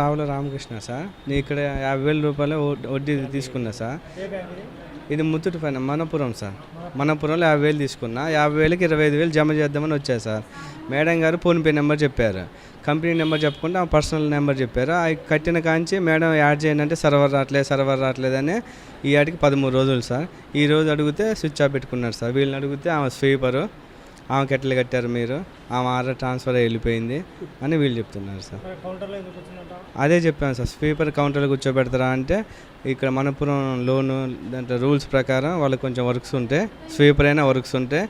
Ravula Ramakrishna sir. నేను ఇక్కడ యాభై వేల రూపాయలు వడ్డీ తీసుకున్నా సార్. ఇది ముత్తుటి పైన మనపురం సార్. మనపురంలో యాభై వేలు తీసుకున్నా. యాభై వేలకి ఇరవై ఐదు వేలు జమ చేద్దామని వచ్చాయి సార్. మేడం గారు ఫోన్పే నెంబర్ చెప్పారు. కంపెనీ నెంబర్ చెప్పకుండా ఆ పర్సనల్ నెంబర్ చెప్పారు. అవి కట్టిన కాంచి మేడం యాడ్ చేయండి అంటే సర్వర్ రావట్లేదు సర్వర్ రావట్లేదని ఈ ఆటికి పదమూడు రోజులు సార్. ఈ రోజు అడిగితే స్విచ్ ఆఫ్ పెట్టుకున్నారు సార్. వీళ్ళని అడిగితే ఆమె స్వీపరు. ఆమెకి ఎట్లా కట్టారు మీరు ఆమె ఆర్డర్ ట్రాన్స్ఫర్ వెళ్ళిపోయింది అని వీళ్ళు చెప్తున్నారు సార్. అదే చెప్పాను సార్ స్వీపర్ కౌంటర్లో కూర్చోబెడతారా అంటే ఇక్కడ మనపురం లోను దాంట్లో రూల్స్ ప్రకారం వాళ్ళకి కొంచెం వర్క్స్ ఉంటే స్వీపర్ అయినా వర్క్స్ ఉంటే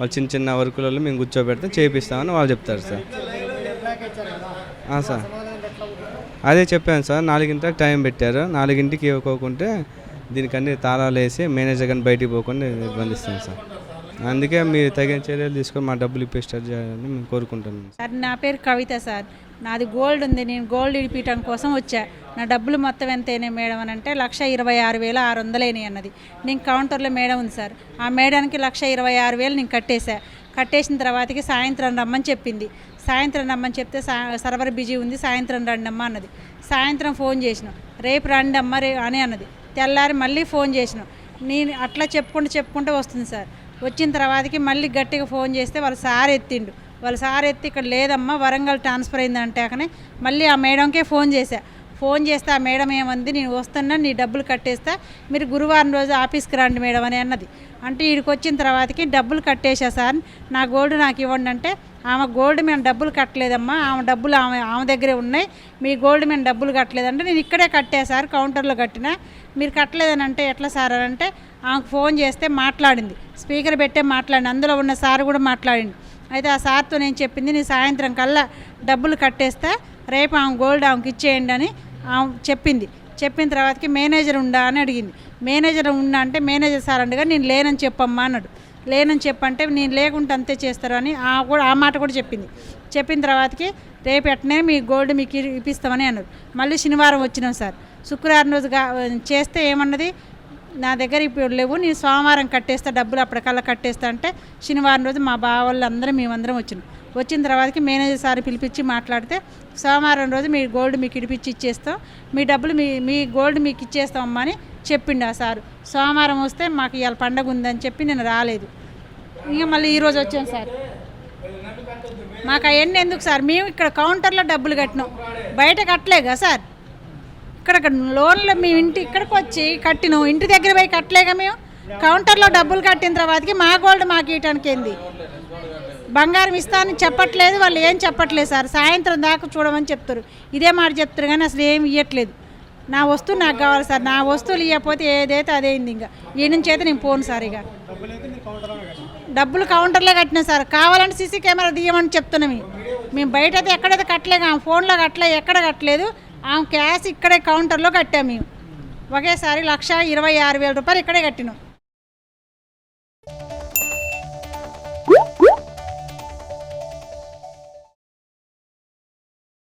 వాళ్ళు చిన్న చిన్న వర్కులలో మేము కూర్చోబెడితే చేపిస్తామని వాళ్ళు చెప్తారు సార్. సార్. అదే చెప్పాను సార్ నాలుగింటికి టైం పెట్టారు నాలుగింటికి ఇవ్వకోకుంటే దీనికి అన్ని తాళాలు వేసి మేనేజర్ కానీ బయటికి పోకుండా నిర్బంధిస్తాం సార్. అందుకే మీరు తగిన చర్యలు తీసుకొని మా డబ్బులు ఇప్పి స్టార్ట్ చేయాలని మేము కోరుకుంటున్నాం. సార్ నా పేరు కవిత సార్. నాది గోల్డ్ ఉంది. నేను గోల్డ్ ఇడిపించడం కోసం వచ్చా. నా డబ్బులు మొత్తం ఎంతైనా మేడం అని అంటే లక్ష ఇరవై ఆరు వేల ఆరు వందలైనవి అన్నది. నేను కౌంటర్లో మేడం ఉంది సార్. ఆ మేడానికి లక్ష ఇరవై ఆరు వేలు నేను కట్టేశా. కట్టేసిన తర్వాతకి సాయంత్రం రమ్మని చెప్పింది. సాయంత్రం రమ్మని చెప్తే సర్వర్ బిజీ ఉంది. సాయంత్రం రండి అమ్మ అన్నది. సాయంత్రం ఫోన్ చేసిన. రేపు రండి అమ్మ రే అని అన్నది. తెల్లారి మళ్ళీ ఫోన్ చేసినాం. నేను అట్లా చెప్పుకుంటూ చెప్పుకుంటూ వస్తుంది సార్. వచ్చిన తర్వాతకి మళ్ళీ గట్టిగా ఫోన్ చేస్తే వాళ్ళ సార్ ఎత్తిండు. వాళ్ళ సార్ ఎత్తి ఇక్కడ లేదమ్మా వరంగల్ ట్రాన్స్ఫర్ అయింది అంటాకనే మళ్ళీ ఆ మేడంకే ఫోన్ చేశా. ఫోన్ చేస్తే ఆ మేడం ఏమంది నేను వస్తున్నా నీ డబ్బులు కట్టేస్తా మీరు గురువారం రోజు ఆఫీస్కి రండి మేడం అని అన్నది. అంటే వీడికి వచ్చిన తర్వాతకి డబ్బులు కట్టేశా సార్ నా గోల్డ్ నాకు ఇవ్వండి అంటే ఆమె గోల్డ్ మేము డబ్బులు కట్టలేదమ్మా ఆమె డబ్బులు ఆమె ఆమె దగ్గరే ఉన్నాయి మీ గోల్డ్ మేము డబ్బులు కట్టలేదంటే నేను ఇక్కడే కట్టా సార్ కౌంటర్లో కట్టినా మీరు కట్టలేదని అంటే ఎట్లా సార్ అని అంటే ఆమెకు ఫోన్ చేస్తే మాట్లాడింది. స్పీకర్ పెట్టే మాట్లాడింది. అందులో ఉన్న సార్ కూడా మాట్లాడింది. అయితే ఆ సార్తో నేను చెప్పింది నీ సాయంత్రం కల్లా డబ్బులు కట్టేస్తే రేపు ఆమె గోల్డ్ ఆమెకి ఇచ్చేయండి అని ఆమె చెప్పింది. చెప్పిన తర్వాతకి మేనేజర్ ఉండా అని అడిగింది. మేనేజర్ ఉండా అంటే మేనేజర్ సార్ అండగా నేను లేనని చెప్పమ్మా అన్నాడు. లేనని చెప్పంటే నేను లేకుంటే అంతే చేస్తారు అని ఆ కూడా ఆ మాట కూడా చెప్పింది. చెప్పిన తర్వాతకి రేపు ఎట్టనే మీ గోల్డ్ మీకు ఇప్పిస్తామని అన్నారు. మళ్ళీ శనివారం వచ్చినాం సార్. శుక్రవారం రోజు చేస్తే ఏమన్నది? నా దగ్గర ఇప్పుడు లేవు. నేను సోమవారం కట్టేస్తా డబ్బులు అప్పటికల్లా కట్టేస్తా అంటే శనివారం రోజు మా బావ వాళ్ళు అందరం మేమందరం వచ్చినాం. వచ్చిన తర్వాతకి మేనేజర్ సార్ పిలిపించి మాట్లాడితే సోమవారం రోజు మీ గోల్డ్ మీకు ఇడిపించి ఇచ్చేస్తాం. మీ డబ్బులు మీ మీ గోల్డ్ మీకు ఇచ్చేస్తామమ్మా అని చెప్పిండు ఆ సారు. సోమవారం వస్తే మాకు ఇవాళ పండగ ఉందని చెప్పి నేను రాలేదు. ఇంకా మళ్ళీ ఈరోజు వచ్చాను సార్. మాకు అవన్నీ ఎందుకు సార్? మేము ఇక్కడ కౌంటర్లో డబ్బులు కట్టినాం. బయట కట్టలే కదా సార్? ఇక్కడ లోన్లు మేము ఇంటి ఇక్కడికి వచ్చి కట్టినాం. ఇంటి దగ్గర పోయి కట్టలేక మేము కౌంటర్లో డబ్బులు కట్టిన తర్వాతకి మా గోల్డ్ మాకు ఇవ్వటానికి ఏంది? బంగారం ఇస్తానని చెప్పట్లేదు వాళ్ళు ఏం చెప్పట్లేదు సార్. సాయంత్రం దాకా చూడమని చెప్తారు ఇదే మాట చెప్తారు కానీ అసలు ఏమి ఇవ్వట్లేదు నా వస్తువు నాకు కావాలి సార్. నా వస్తువులు ఇవ్వకపోతే ఏదైతే అదేంది ఇంకా. ఈ నుంచి అయితే నేను పోను సార్ ఇక. డబ్బులు కౌంటర్లో కట్టినా సార్. కావాలంటే సీసీ కెమెరా తీయమని చెప్తున్నాం మేము. బయట అయితే ఎక్కడైతే కట్టలేదు ఫోన్లో కట్టలేదు ఎక్కడ కట్టలేదు. ఆమె క్యాష్ ఇక్కడే కౌంటర్లో కట్టాము మేము. ఒకేసారి లక్ష ఇరవై ఆరు వేల రూపాయలు ఇక్కడే కట్టినాం.